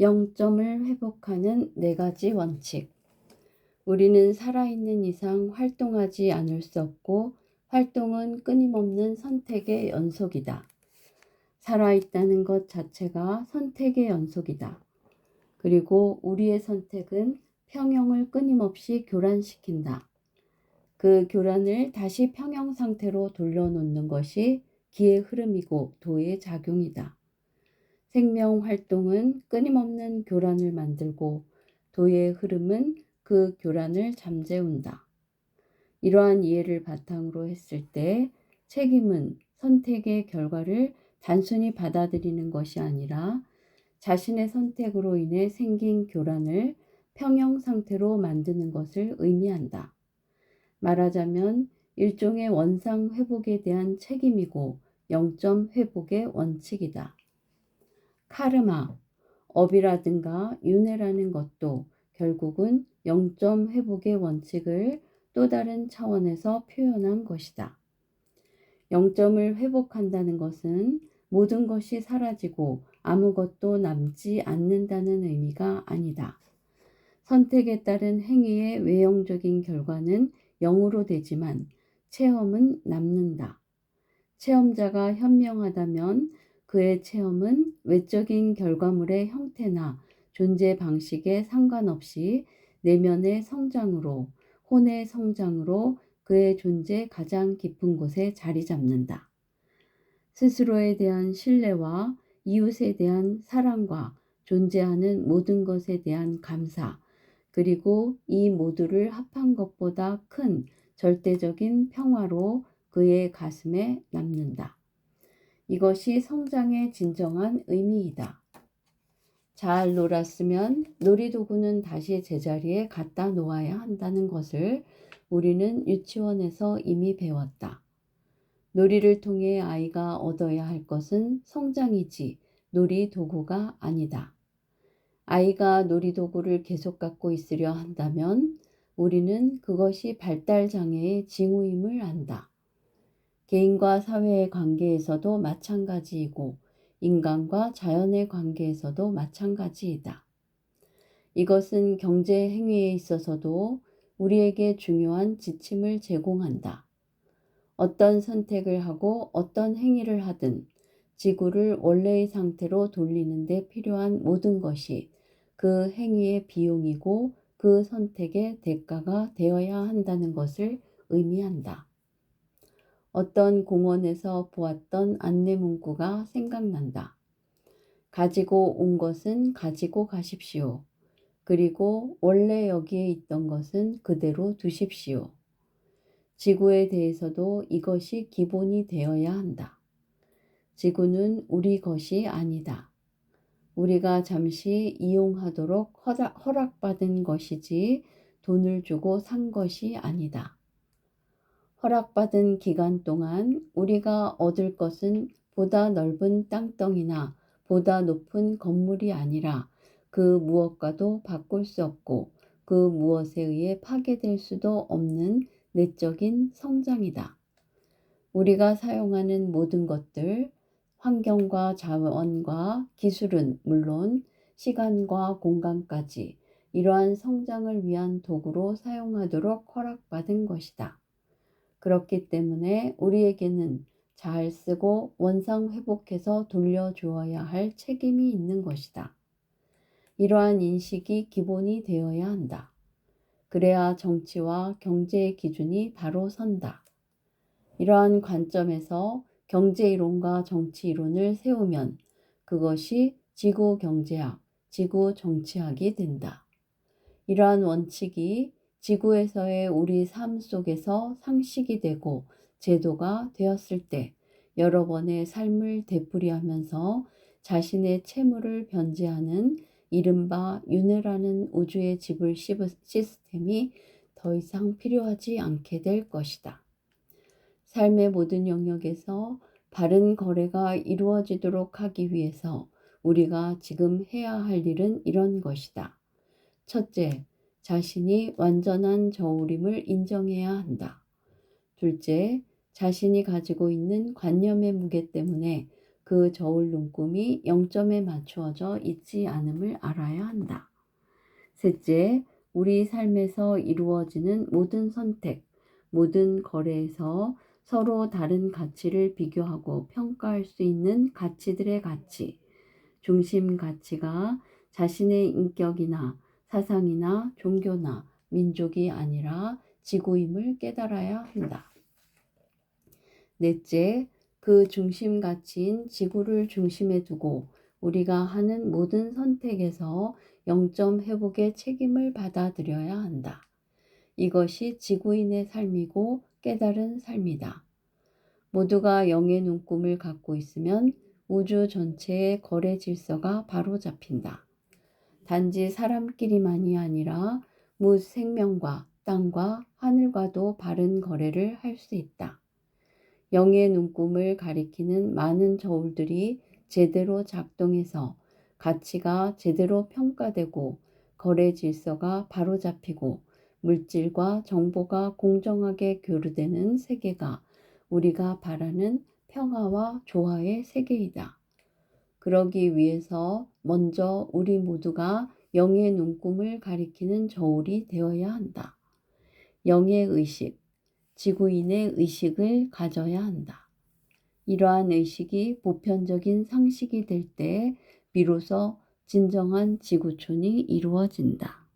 영점을 회복하는 네 가지 원칙. 우리는 살아있는 이상 활동하지 않을 수 없고 활동은 끊임없는 선택의 연속이다. 살아있다는 것 자체가 선택의 연속이다. 그리고 우리의 선택은 평형을 끊임없이 교란시킨다. 그 교란을 다시 평형 상태로 돌려놓는 것이 기의 흐름이고 도의 작용이다. 생명 활동은 끊임없는 교란을 만들고 도의 흐름은 그 교란을 잠재운다. 이러한 이해를 바탕으로 했을 때 책임은 선택의 결과를 단순히 받아들이는 것이 아니라 자신의 선택으로 인해 생긴 교란을 평형 상태로 만드는 것을 의미한다. 말하자면 일종의 원상 회복에 대한 책임이고 영점 회복의 원칙이다. 카르마, 업이라든가 윤회라는 것도 결국은 영점 회복의 원칙을 또 다른 차원에서 표현한 것이다. 영점을 회복한다는 것은 모든 것이 사라지고 아무것도 남지 않는다는 의미가 아니다. 선택에 따른 행위의 외형적인 결과는 영으로 되지만 체험은 남는다. 체험자가 현명하다면 그의 체험은 외적인 결과물의 형태나 존재 방식에 상관없이 내면의 성장으로, 혼의 성장으로 그의 존재 가장 깊은 곳에 자리 잡는다. 스스로에 대한 신뢰와 이웃에 대한 사랑과 존재하는 모든 것에 대한 감사, 그리고 이 모두를 합한 것보다 큰 절대적인 평화로 그의 가슴에 남는다. 이것이 성장의 진정한 의미이다. 잘 놀았으면 놀이도구는 다시 제자리에 갖다 놓아야 한다는 것을 우리는 유치원에서 이미 배웠다. 놀이를 통해 아이가 얻어야 할 것은 성장이지 놀이도구가 아니다. 아이가 놀이도구를 계속 갖고 있으려 한다면 우리는 그것이 발달장애의 징후임을 안다. 개인과 사회의 관계에서도 마찬가지이고 인간과 자연의 관계에서도 마찬가지이다. 이것은 경제 행위에 있어서도 우리에게 중요한 지침을 제공한다. 어떤 선택을 하고 어떤 행위를 하든 지구를 원래의 상태로 돌리는 데 필요한 모든 것이 그 행위의 비용이고 그 선택의 대가가 되어야 한다는 것을 의미한다. 어떤 공원에서 보았던 안내 문구가 생각난다. 가지고 온 것은 가지고 가십시오. 그리고 원래 여기에 있던 것은 그대로 두십시오. 지구에 대해서도 이것이 기본이 되어야 한다. 지구는 우리 것이 아니다. 우리가 잠시 이용하도록 허락받은 것이지 돈을 주고 산 것이 아니다. 허락받은 기간 동안 우리가 얻을 것은 보다 넓은 땅덩이나 보다 높은 건물이 아니라 그 무엇과도 바꿀 수 없고 그 무엇에 의해 파괴될 수도 없는 내적인 성장이다. 우리가 사용하는 모든 것들, 환경과 자원과 기술은 물론 시간과 공간까지 이러한 성장을 위한 도구로 사용하도록 허락받은 것이다. 그렇기 때문에 우리에게는 잘 쓰고 원상 회복해서 돌려주어야 할 책임이 있는 것이다. 이러한 인식이 기본이 되어야 한다. 그래야 정치와 경제의 기준이 바로 선다. 이러한 관점에서 경제 이론과 정치 이론을 세우면 그것이 지구 경제학, 지구 정치학이 된다. 이러한 원칙이 지구에서의 우리 삶 속에서 상식이 되고 제도가 되었을 때 여러 번의 삶을 되풀이하면서 자신의 채무를 변제하는 이른바 윤회라는 우주의 지불 시스템이 더 이상 필요하지 않게 될 것이다. 삶의 모든 영역에서 바른 거래가 이루어지도록 하기 위해서 우리가 지금 해야 할 일은 이런 것이다. 첫째, 자신이 완전한 저울임을 인정해야 한다. 둘째, 자신이 가지고 있는 관념의 무게 때문에 그 저울 눈금이 0점에 맞추어져 있지 않음을 알아야 한다. 셋째, 우리 삶에서 이루어지는 모든 선택, 모든 거래에서 서로 다른 가치를 비교하고 평가할 수 있는 가치들의 가치, 중심 가치가 자신의 인격이나 사상이나 종교나 민족이 아니라 지구임을 깨달아야 한다. 넷째, 그 중심 가치인 지구를 중심에 두고 우리가 하는 모든 선택에서 영점 회복의 책임을 받아들여야 한다. 이것이 지구인의 삶이고 깨달은 삶이다. 모두가 영의 눈금을 갖고 있으면 우주 전체의 거래 질서가 바로 잡힌다. 단지 사람끼리만이 아니라 무 생명과 땅과 하늘과도 바른 거래를 할 수 있다. 영의 눈금을 가리키는 많은 저울들이 제대로 작동해서 가치가 제대로 평가되고 거래 질서가 바로 잡히고 물질과 정보가 공정하게 교류되는 세계가 우리가 바라는 평화와 조화의 세계이다. 그러기 위해서 먼저 우리 모두가 영의 눈금을 가리키는 저울이 되어야 한다. 영의 의식, 지구인의 의식을 가져야 한다. 이러한 의식이 보편적인 상식이 될때 비로소 진정한 지구촌이 이루어진다.